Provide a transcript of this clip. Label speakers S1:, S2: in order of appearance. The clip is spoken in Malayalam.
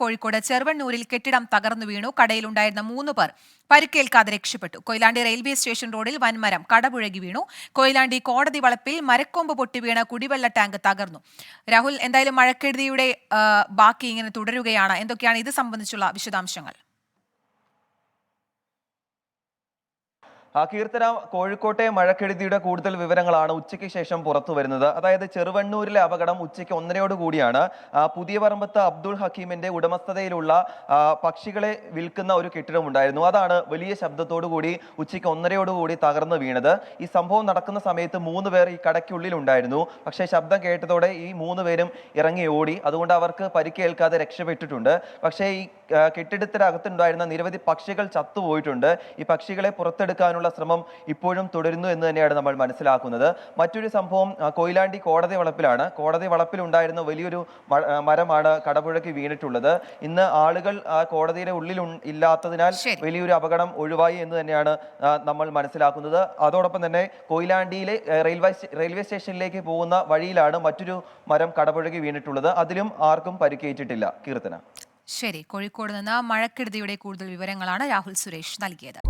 S1: കോഴിക്കോട് ചെറുവണ്ണൂരിൽ കെട്ടിടം തകർന്നു വീണു. കടയിലുണ്ടായിരുന്ന മൂന്ന് പേർ പരിക്കേൽക്കാതെ രക്ഷപ്പെട്ടു. കൊയിലാണ്ടി റെയിൽവേ സ്റ്റേഷൻ റോഡിൽ വൻമരം കടപുഴകി വീണു. കൊയിലാണ്ടി കോടതി വളപ്പിൽ മരക്കൊമ്പ് പൊട്ടി വീണ കുടിവെള്ള ടാങ്ക് തകർന്നു. രാഹുൽ എന്തായാലും മഴക്കെടുതിയുടെ ബാക്കി ഇങ്ങനെ തുടരുകയാണ്. എന്തൊക്കെയാണ് ഇത് സംബന്ധിച്ചുള്ള വിശദാംശങ്ങൾ?
S2: കീർത്തന കോഴിക്കോട്ടെ മഴക്കെടുതിയുടെ കൂടുതൽ വിവരങ്ങളാണ് ഉച്ചയ്ക്ക് ശേഷം പുറത്തു വരുന്നത്. അതായത് ചെറുവണ്ണൂരിലെ അപകടം ഉച്ചയ്ക്ക് ഒന്നരയോട് കൂടിയാണ്. പുതിയ പറമ്പത്ത് അബ്ദുൾ ഹക്കീമിന്റെ ഉടമസ്ഥതയിലുള്ള പക്ഷികളെ വിൽക്കുന്ന ഒരു കെട്ടിടം ഉണ്ടായിരുന്നു. അതാണ് വലിയ ശബ്ദത്തോടു കൂടി ഉച്ചയ്ക്ക് ഒന്നരയോട് കൂടി തകർന്നു വീണത്. ഈ സംഭവം നടക്കുന്ന സമയത്ത് മൂന്ന് പേർ ഈ കടയ്ക്കുള്ളിൽ ഉണ്ടായിരുന്നു. പക്ഷേ ശബ്ദം കേട്ടതോടെ ഈ മൂന്ന് പേരും ഇറങ്ങി ഓടി. അതുകൊണ്ട് അവർക്ക് പരിക്കേൽക്കാതെ രക്ഷപ്പെട്ടിട്ടുണ്ട്. പക്ഷേ ഈ കെട്ടിടത്തിനകത്തുണ്ടായിരുന്ന നിരവധി പക്ഷികൾ ചത്തുപോയിട്ടുണ്ട്. ഈ പക്ഷികളെ പുറത്തെടുക്കാനുള്ള ശ്രമം ഇപ്പോഴും തുടരുന്നു എന്ന് തന്നെയാണ് നമ്മൾ മനസ്സിലാക്കുന്നത്. മറ്റൊരു സംഭവം കൊയിലാണ്ടി കോടതി വളപ്പിലാണ്. കോടതി വളപ്പിൽ ഉണ്ടായിരുന്ന വലിയൊരു മരമാണ് കടപുഴയ്ക്ക് വീണിട്ടുള്ളത്. ഇന്ന് ആളുകൾ ആ കോടതിയുടെ ഉള്ളിൽ ഇല്ലാത്തതിനാൽ വലിയൊരു അപകടം ഒഴിവായി എന്ന് തന്നെയാണ് നമ്മൾ മനസ്സിലാക്കുന്നത്. അതോടൊപ്പം തന്നെ കൊയിലാണ്ടിയിലെ റെയിൽവേ റെയിൽവേ സ്റ്റേഷനിലേക്ക് പോകുന്ന വഴിയിലാണ് മറ്റൊരു മരം കടപുഴകി വീണിട്ടുള്ളത്. അതിലും ആർക്കും പരിക്കേറ്റിട്ടില്ല. കീർത്തന.
S1: ശരി കോഴിക്കോട് നിന്ന് മഴക്കെടുതിയുടെ കൂടുതൽ വിവരങ്ങളാണ് രാഹുൽ സുരേഷ് നൽകിയത്.